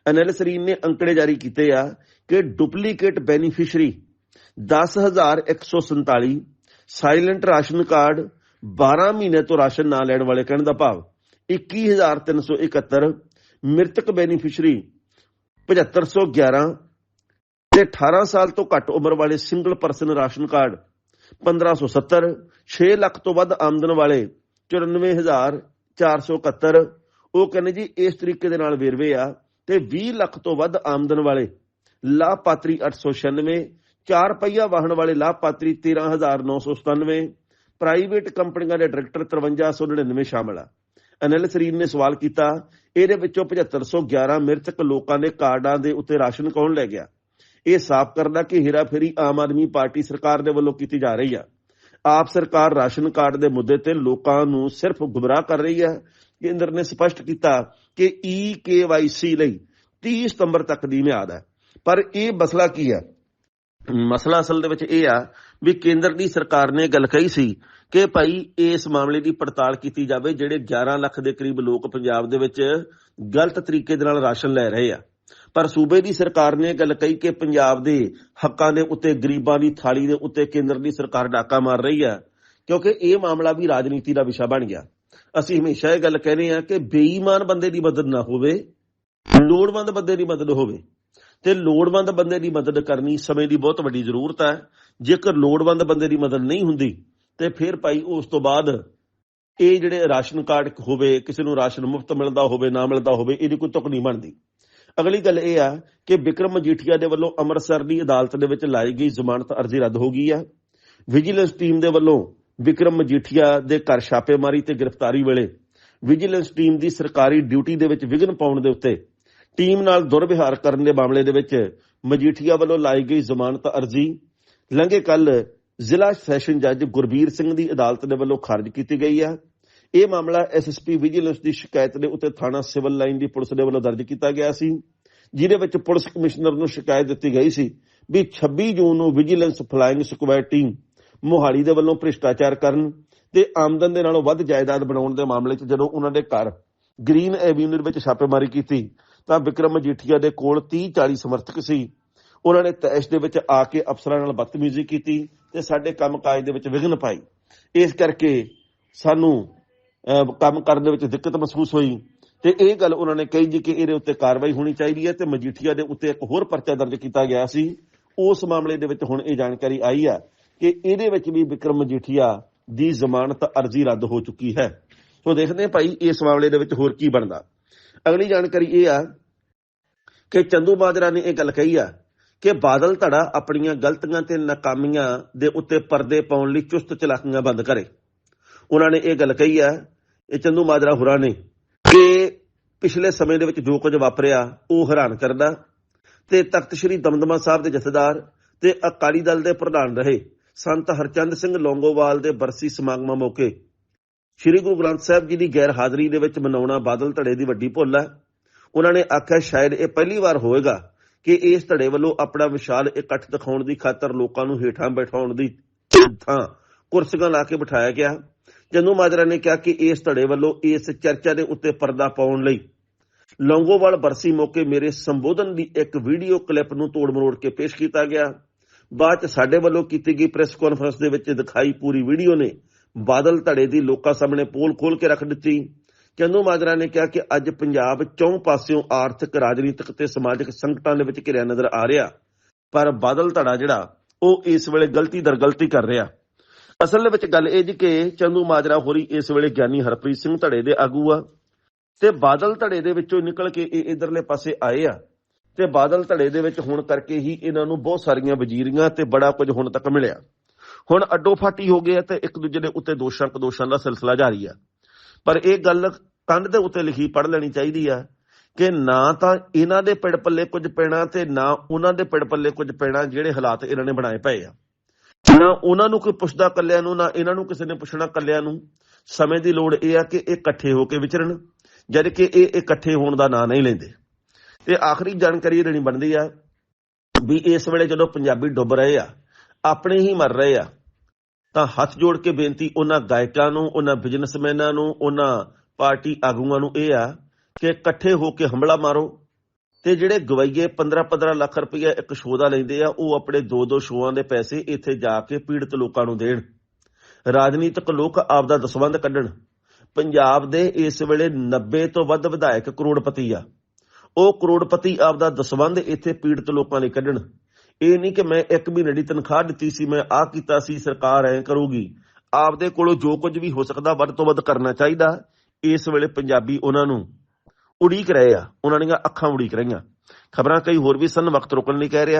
ਅਨਿਲ ਸਰੀਨ ਨੇ ਅੰਕੜੇ ਜਾਰੀ ਕੀਤੇ ਆ ਕਿ duplicate beneficiary 10147 silent ration card 12 ਮਹੀਨੇ ਤੋਂ ਰਾਸ਼ਨ ਨਾ ਲੈਣ ਵਾਲੇ ਕਹਿਣ ਦਾ ਭਾਵ 21371 ਮ੍ਰਿਤਕ ਬੈਨੀਫਿਸ਼ਰੀ 7511 ਤੇ 18 ਸਾਲ ਤੋਂ ਘੱਟ ਉਮਰ ਵਾਲੇ single person ration card 1570 6 lakh ਤੋਂ ਵੱਧ ਆਮਦਨ ਵਾਲੇ 94471 ਉਹ ਕਹਿੰਦੇ ਜੀ, ਇਸ ਤਰੀਕੇ ਦੇ ਨਾਲ ਵੇਰਵੇ ਆ ਤੇ 20 ਲੱਖ ਤੋਂ ਵੱਧ ਆਮਦਨ ਵਾਲੇ ਲਾਭਪਾਤਰੀ 896 ਚਾਰ ਪਹੀਆ ਵਾਹਨ ਵਾਲੇ ਲਾਭਪਾਤਰੀ 13997 ਪ੍ਰਾਈਵੇਟ ਕੰਪਨੀਆਂ ਦੇ ਡਾਇਰੈਕਟਰ 5399 ਸ਼ਾਮਲ ਆ। ਅਨਿਲ ਸਰੀਨ ਨੇ ਸਵਾਲ ਕੀਤਾ ਇਹਦੇ ਵਿੱਚੋਂ 7511 ਮ੍ਰਿਤਕ ਲੋਕਾਂ ਦੇ ਕਾਰਡਾਂ ਦੇ ਉੱਤੇ ਰਾਸ਼ਨ ਕੌਣ ਲੈ ਗਿਆ? ਇਹ ਸਾਫ਼ ਕਰਦਾ ਕਿ ਹੇਰਾਫੇਰੀ ਆਮ ਆਦਮੀ ਪਾਰਟੀ ਸਰਕਾਰ ਦੇ ਵੱਲੋਂ ਕੀਤੀ ਜਾ ਰਹੀ ਆ? ਆਪ ਸਰਕਾਰ ਰਾਸ਼ਨ ਕਾਰਡ ਦੇ ਮੁੱਦੇ ਤੇ ਲੋਕਾਂ ਨੂੰ ਸਿਰਫ ਗੁੰਮਰਾਹ ਕਰ ਰਹੀ ਹੈ ਕੇਂਦਰ ਨੇ ਸਪਸ਼ਟ ਕੀਤਾ ਕਿ ਈ ਲਈ 30 ਸਤੰਬਰ ਤੱਕ ਦੀ ਮਿਆਦ ਹੈ। ਪਰ ਇਹ ਮਸਲਾ ਕੀ ਹੈ ਮਸਲਾ ਅਸਲ ਦੇ ਵਿੱਚ ਇਹ ਆ ਵੀ ਕੇਂਦਰ ਦੀ ਸਰਕਾਰ ਨੇ ਗੱਲ ਕਹੀ ਸੀ ਕਿ ਭਾਈ ਇਸ ਮਾਮਲੇ ਦੀ ਪੜਤਾਲ ਕੀਤੀ ਜਾਵੇ ਜਿਹੜੇ 11 ਲੱਖ ਦੇ ਕਰੀਬ ਲੋਕ ਪੰਜਾਬ ਦੇ ਵਿੱਚ ਗਲਤ ਤਰੀਕੇ ਦੇ ਨਾਲ ਰਾਸ਼ਨ ਲੈ ਰਹੇ ਆ। ਪਰ ਸੂਬੇ ਦੀ ਸਰਕਾਰ ਨੇ ਗੱਲ ਕਹੀ ਕਿ ਪੰਜਾਬ ਦੇ ਹੱਕਾਂ ਦੇ ਉੱਤੇ, ਗਰੀਬਾਂ ਦੀ ਥਾਲੀ ਦੇ ਉੱਤੇ ਕੇਂਦਰ ਦੀ ਸਰਕਾਰ ਡਾਕਾ ਮਾਰ ਰਹੀ ਆ, ਕਿਉਂਕਿ ਇਹ ਮਾਮਲਾ ਵੀ ਰਾਜਨੀਤੀ ਦਾ ਵਿਸ਼ਾ ਬਣ ਗਿਆ। ਅਸੀਂ ਹਮੇਸ਼ਾ ਇਹ ਗੱਲ ਕਹਿੰਦੇ ਆ ਕਿ ਬੇਈਮਾਨ ਬੰਦੇ ਦੀ ਮਦਦ ਨਾ ਹੋਵੇ, ਲੋੜਵੰਦ ਬੰਦੇ ਦੀ ਮਦਦ ਹੋਵੇ ਤੇ ਲੋੜਵੰਦ ਬੰਦੇ ਦੀ ਮਦਦ ਕਰਨੀ ਸਮੇਂ ਦੀ ਬਹੁਤ ਵੱਡੀ ਜ਼ਰੂਰਤ ਹੈ ਜੇਕਰ ਲੋੜਵੰਦ ਬੰਦੇ ਦੀ ਮਦਦ ਨਹੀਂ ਹੁੰਦੀ ਤੇ ਫਿਰ ਭਾਈ ਉਸ ਤੋਂ ਬਾਅਦ ਇਹ ਜਿਹੜੇ ਰਾਸ਼ਨ ਕਾਰਡ ਹੋਵੇ, ਕਿਸੇ ਨੂੰ ਰਾਸ਼ਨ ਮੁਫਤ ਮਿਲਦਾ ਹੋਵੇ, ਨਾ ਮਿਲਦਾ ਹੋਵੇ, ਇਹਦੀ ਕੋਈ ਤੁਕ ਨਹੀਂ ਬਣਦੀ। ਅਗਲੀ ਗੱਲ ਇਹ ਆ ਕਿ ਵਿਕਰਮ ਮਜੀਠੀਆ ਦੇ ਵੱਲੋਂ ਅੰਮ੍ਰਿਤਸਰ ਦੀ ਅਦਾਲਤ ਦੇ ਵਿੱਚ ਲਾਈ ਗਈ ਜ਼ਮਾਨਤ ਅਰਜ਼ੀ ਰੱਦ ਹੋ ਗਈ ਆ। ਵਿਜੀਲੈਂਸ ਟੀਮ ਦੇ ਵੱਲੋਂ ਵਿਕਰਮ ਮਜੀਠੀਆ ਦੇ ਘਰ ਛਾਪੇਮਾਰੀ ਤੇ ਗ੍ਰਿਫਤਾਰੀ ਵੇਲੇ ਵਿਜੀਲੈਂਸ ਟੀਮ ਦੀ ਸਰਕਾਰੀ ਡਿਊਟੀ ਦੇ ਵਿੱਚ ਵਿਘਨ ਪਾਉਣ ਦੇ ਉੱਤੇ ਟੀਮ ਨਾਲ ਦੁਰਵਿਹਾਰ ਕਰਨ ਦੇ ਮਾਮਲੇ ਦੇ ਵਿੱਚ ਮਜੀਠੀਆ ਵੱਲੋਂ ਲਾਈ ਗਈ ਜ਼ਮਾਨਤ ਅਰਜ਼ੀ। ਲੰਘੇ ਕੱਲ ਜ਼ਿਲ੍ਹਾ ਸੈਸ਼ਨ ਜੱਜ ਗੁਰਬੀਰ ਸਿੰਘ ਦੀ ਅਦਾਲਤ ਦੇ ਵੱਲੋਂ ਖਾਰਜ ਕੀਤੀ ਗਈ ਹੈ। ਇਹ ਮਾਮਲਾ ਐਸਐਸਪੀ ਵਿਜੀਲੈਂਸ ਦੀ ਸ਼ਿਕਾਇਤ ਦੇ ਉੱਤੇ ਥਾਣਾ ਸਿਵਲ ਲਾਈਨ ਦੀ ਪੁਲਿਸ ਦੇ ਵੱਲੋਂ ਦਰਜ ਕੀਤਾ ਗਿਆ ਸੀ, ਜਿਹਦੇ ਵਿੱਚ ਪੁਲਿਸ ਕਮਿਸ਼ਨਰ ਨੂੰ ਸ਼ਿਕਾਇਤ ਦਿੱਤੀ ਗਈ ਸੀ ਵੀ 26 ਜੂਨ ਨੂੰ vigilance flying squad team Mohali ਦੇ ਵੱਲੋਂ ਭ੍ਰਿਸ਼ਟਾਚਾਰ ਕਰਨ ਤੇ ਆਮਦਨ ਦੇ ਨਾਲੋਂ ਵੱਧ ਜਾਇਦਾਦ ਬਣਾਉਣ ਦੇ ਮਾਮਲੇ 'ਚ ਜਦੋਂ ਉਹਨਾਂ ਦੇ ਘਰ ਗ੍ਰੀਨ ਐਵੀਨਿਊ ਵਿੱਚ ਛਾਪੇਮਾਰੀ ਕੀਤੀ, ਤਾਂ ਵਿਕਰਮ ਮਜੀਠੀਆ ਦੇ ਕੋਲ 30 40 ਸਮਰਥਕ ਸੀ। ਉਹਨਾਂ ਨੇ ਤੈਸ਼ ਦੇ ਵਿੱਚ ਆ ਕੇ ਅਫਸਰਾਂ ਨਾਲ ਬਦਤਮੀਜ਼ੀ ਕੀਤੀ ਤੇ ਸਾਡੇ ਕੰਮਕਾਜ ਦੇ ਵਿੱਚ ਵਿਘਨ ਪਾਈ। ਇਸ ਕਰਕੇ ਸਾਨੂੰ ਕੰਮ ਕਰਨ ਦੇ ਵਿੱਚ ਦਿੱਕਤ ਮਹਿਸੂਸ ਹੋਈ ਤੇ ਇਹ ਗੱਲ ਉਹਨਾਂ ਨੇ ਕਹੀ ਜੀ ਕਿ ਇਹਦੇ ਉੱਤੇ ਕਾਰਵਾਈ ਹੋਣੀ ਚਾਹੀਦੀ ਹੈ ਤੇ ਮਜੀਠੀਆ ਦੇ ਉੱਤੇ ਇੱਕ ਹੋਰ ਪਰਚਾ ਦਰਜ ਕੀਤਾ ਗਿਆ ਸੀ। ਉਸ ਮਾਮਲੇ ਦੇ ਵਿੱਚ ਹੁਣ ਇਹ ਜਾਣਕਾਰੀ ਆਈ ਆ ਕਿ ਇਹਦੇ ਵਿੱਚ ਵੀ ਵਿਕਰਮ ਮਜੀਠੀਆ ਦੀ ਜ਼ਮਾਨਤ ਅਰਜ਼ੀ ਰੱਦ ਹੋ ਚੁੱਕੀ ਹੈ। ਸੋ ਦੇਖਦੇ ਹਾਂ ਭਾਈ ਇਸ ਮਾਮਲੇ ਦੇ ਵਿੱਚ ਹੋਰ ਕੀ ਬਣਦਾ। ਅਗਲੀ ਜਾਣਕਾਰੀ ਇਹ ਆ ਕਿ ਚੰਦੂ ਮਾਜਰਾ ਨੇ ਇਹ ਗੱਲ ਕਹੀ ਆ ਕਿ ਬਾਦਲ ਧੜਾ ਆਪਣੀਆਂ ਗਲਤੀਆਂ ਤੇ ਨਾਕਾਮੀਆਂ ਦੇ ਉੱਤੇ ਪਰਦੇ ਪਾਉਣ ਲਈ ਚੁਸਤ ਚਲਾਕੀਆਂ ਬੰਦ ਕਰੇ। ਉਹਨਾਂ ਨੇ ਇਹ ਗੱਲ ਕਹੀ ਹੈ, ਇਹ ਚੰਦੂ ਮਾਜਰਾ ਹੁਰਾ ਨੇ, ਕਿ ਪਿਛਲੇ ਸਮੇਂ ਦੇ ਵਿੱਚ ਜੋ ਕੁਝ ਵਾਪਰਿਆ, ਉਹ ਹੈਰਾਨ ਕਰਦਾ, ਤੇ ਤਖਤ ਸ੍ਰੀ ਦਮਦਮਾ ਸਾਹਿਬ ਦੇ ਜਥੇਦਾਰ ਤੇ ਅਕਾਲੀ ਦਲ ਦੇ ਪ੍ਰਧਾਨ ਰਹੇ ਸੰਤ ਹਰਚੰਦ ਸਿੰਘ ਲੌਂਗੋਵਾਲ ਦੇ ਬਰਸੀ ਸਮਾਗਮਾਂ ਮੌਕੇ। ਸ੍ਰੀ ਗੁਰੂ ਗ੍ਰੰਥ ਸਾਹਿਬ ਜੀ ਦੀ ਗੈਰ ਹਾਜ਼ਰੀ ਦੇ ਵਿੱਚ ਮਨਾਉਣਾ ਬਾਦਲ ਧੜੇ ਦੀ ਵੱਡੀ ਭੁੱਲ ਹੈ। ਉਹਨਾਂ ਨੇ ਆਖਿਆ, ਸ਼ਾਇਦ ਇਹ ਪਹਿਲੀ ਵਾਰ ਹੋਵੇਗਾ ਕਿ ਇਸ ਧੜੇ ਵੱਲੋਂ ਆਪਣਾ ਵਿਸ਼ਾਲ ਇਕੱਠ ਦਿਖਾਉਣ ਦੀ ਖਾਤਰ ਲੋਕਾਂ ਨੂੰ ਹੇਠਾਂ ਬਿਠਾਉਣ ਦੀ ਥਾਂ ਕੁਰਸੀਆਂ ਲਾ ਕੇ ਬਿਠਾਇਆ ਗਿਆ। ਚੰਦੂ ਮਾਜਰਾ ਨੇ ਕਿਹਾ ਕਿ ਇਸ ਧੜੇ ਵੱਲੋਂ ਇਸ ਚਰਚਾ ਦੇ ਉੱਤੇ ਪਰਦਾ ਪਾਉਣ ਲਈ ਲੌਂਗੋਵਾਲ ਬਰਸੀ ਮੌਕੇ ਮੇਰੇ ਸੰਬੋਧਨ ਦੀ ਇੱਕ ਵੀਡੀਓ ਕਲਿੱਪ ਨੂੰ ਤੋੜ ਮਰੋੜ ਕੇ ਪੇਸ਼ ਕੀਤਾ ਗਿਆ। ਬਾਅਦ ਚ ਸਾਡੇ ਵੱਲੋਂ ਕੀਤੀ ਗਈ ਪ੍ਰੈਸ ਕਾਨਫਰੰਸ ਦੇ ਵਿੱਚ ਦਿਖਾਈ ਪੂਰੀ ਵੀਡੀਓ ਨੇ ਬਾਦਲ ਧੜੇ ਦੀ ਲੋਕਾਂ ਸਾਹਮਣੇ ਪੋਲ ਖੋਲ ਕੇ ਰੱਖ ਦਿੱਤੀ। ਚੰਦੂ ਮਾਜਰਾ ਨੇ ਕਿਹਾ ਕਿ ਅੱਜ ਪੰਜਾਬ ਚੌਂ ਪਾਸਿਓਂ ਆਰਥਿਕ, ਰਾਜਨੀਤਿਕ ਤੇ ਸਮਾਜਿਕ ਸੰਕਟਾਂ ਦੇ ਵਿੱਚ ਘਿਰਿਆ ਨਜ਼ਰ ਆ ਰਿਹਾ। ਪਰ ਬਾਦਲ ਧੜਾ ਜਿਹੜਾ, ਉਹ ਇਸ ਵੇਲੇ ਗਲਤੀ ਦਰ ਗਲਤੀ ਕਰ ਰਿਹਾ। ਅਸਲ ਵਿੱਚ ਗੱਲ ਇਹ ਜੀ ਕਿ ਚੰਦੂ ਮਾਜਰਾ ਹੋਰੀ ਇਸ ਵੇਲੇ ਗਿਆਨੀ ਹਰਪ੍ਰੀਤ ਸਿੰਘ ਧੜੇ ਦੇ ਆਗੂ ਆ। ਤੇ ਬਾਦਲ ਧੜੇ ਦੇ ਵਿੱਚੋਂ ਨਿਕਲ ਕੇ ਇਹ ਇਧਰਲੇ ਪਾਸੇ ਆਏ ਆ। ਤੇ ਬਾਦਲ ਧੜੇ ਦੇ ਵਿੱਚ ਹੋਣ ਕਰਕੇ ਹੀ ਇਹਨਾਂ ਨੂੰ ਬਹੁਤ ਸਾਰੀਆਂ ਵਜ਼ੀਰੀਆਂ ਤੇ ਬੜਾ ਕੁਝ ਹੁਣ ਤੱਕ ਮਿਲਿਆ। ਹੁਣ ਅੱਡੋ ਫਾਟੀ ਹੋ ਗਏ ਤੇ ਇੱਕ ਦੂਜੇ ਦੇ ਉੱਤੇ ਦੋਸ਼ਾਂ ਕਦੋਸ਼ਾਂ ਦਾ ਸਿਲਸਿਲਾ ਜਾਰੀ ਆ। ਪਰ ਇਹ ਗੱਲ ਕੰਧ ਦੇ ਉੱਤੇ ਲਿਖੀ ਪੜ ਲੈਣੀ ਚਾਹੀਦੀ ਆ ਕਿ ਨਾ ਤਾਂ ਇਹਨਾਂ ਦੇ ਪਿੜ ਪੱਲੇ ਕੁਝ ਪੈਣਾ ਤੇ ਨਾ ਉਹਨਾਂ ਦੇ ਪਿੜ ਪੱਲੇ ਕੁਝ ਪੈਣਾ ਜਿਹੜੇ ਹਾਲਾਤ ਇਹਨਾਂ ਨੇ ਬਣਾਏ ਪਏ ਆ। ਨਾ ਉਹਨਾਂ ਨੂੰ ਕੋਈ ਪੁੱਛਦਾ ਕੱਲਿਆਂ ਨੂੰ, ਨਾ ਇਹਨਾਂ ਨੂੰ ਕਿਸੇ ਨੇ ਪੁੱਛਣਾ ਕੱਲਿਆਂ ਨੂੰ। ਸਮੇਂ ਦੀ ਲੋੜ ਇਹ ਆ ਕਿ ਇਹ ਇਕੱਠੇ ਹੋ ਕੇ ਵਿਚਰਨ, ਜਦ ਕਿ ਇਹ ਇਕੱਠੇ ਹੋਣ ਦਾ ਨਾਂ ਨਹੀਂ ਲੈਂਦੇ। ਤੇ ਆਖਰੀ ਜਾਣਕਾਰੀ ਇਹ ਦੇਣੀ ਬਣਦੀ ਆ ਵੀ ਇਸ ਵੇਲੇ ਜਦੋਂ ਪੰਜਾਬੀ ਡੁੱਬ ਰਹੇ ਆ, ਆਪਣੇ ਹੀ ਮਰ ਰਹੇ ਆ ਤਾਂ ਹੱਥ ਜੋੜ ਕੇ ਬੇਨਤੀ ਉਹਨਾਂ ਗਾਇਕਾਂ ਨੂੰ, ਉਹਨਾਂ ਬਿਜ਼ਨਸਮੈਨਾਂ ਨੂੰ, ਉਹਨਾਂ ਪਾਰਟੀ ਆਗੂਆਂ ਨੂੰ ਇਹ ਆ ਕਿ ਇਕੱਠੇ ਹੋ ਕੇ ਹਮਲਾ ਮਾਰੋ ਤੇ ਜਿਹੜੇ ਗਵਈਏ 15-15 ਲੱਖ ਰੁਪਏ ਇੱਕ ਸ਼ੋਅ ਦਾ ਲੈਂਦੇ ਆ, ਉਹ ਆਪਣੇ ਦੋ ਦੋ ਸ਼ੋਆਂ ਦੇ ਪੈਸੇ ਇੱਥੇ ਜਾ ਕੇ ਪੀੜਤ ਲੋਕਾਂ ਨੂੰ ਦੇਣ। ਰਾਜਨੀਤਿਕ ਲੋਕ ਆਪਦਾ ਦਸਵੰਧ ਕੱਢਣ। ਪੰਜਾਬ ਦੇ ਇਸ ਵੇਲੇ 90 ਤੋਂ ਵੱਧ ਵਿਧਾਇਕ ਕਰੋੜਪਤੀ ਆ। ਉਹ ਕਰੋੜਪਤੀ ਆਪਦਾ ਦਸਵੰਧ ਇੱਥੇ ਪੀੜਤ ਲੋਕਾਂ ਲਈ ਕੱਢਣ। ਇਹ ਨਹੀਂ ਕਿ ਮੈਂ ਇੱਕ ਮਹੀਨੇ ਦੀ ਤਨਖਾਹ ਦਿੱਤੀ ਸੀ, ਮੈਂ ਆਹ ਕੀਤਾ ਸੀ, ਸਰਕਾਰ ਐ ਕਰੂਗੀ। ਆਪਦੇ ਕੋਲੋਂ ਜੋ ਕੁਝ ਵੀ ਹੋ ਸਕਦਾ, ਵੱਧ ਤੋਂ ਵੱਧ ਕਰਨਾ ਚਾਹੀਦਾ ਇਸ ਵੇਲੇ ਪੰਜਾਬੀ ਉਹਨਾਂ ਨੂੰ ਉਡੀਕ ਰਹੇ ਆ। ਉਹਨਾਂ ਦੀਆਂ ਅੱਖਾਂ ਉਡੀਕ ਰਹੀਆਂ। ਖਬਰਾਂ ਕਈ ਹੋਰ ਵੀ ਸਨ, ਵਕਤ ਰੁਕਣ ਲਈ ਕਹਿ ਰਿਹਾ।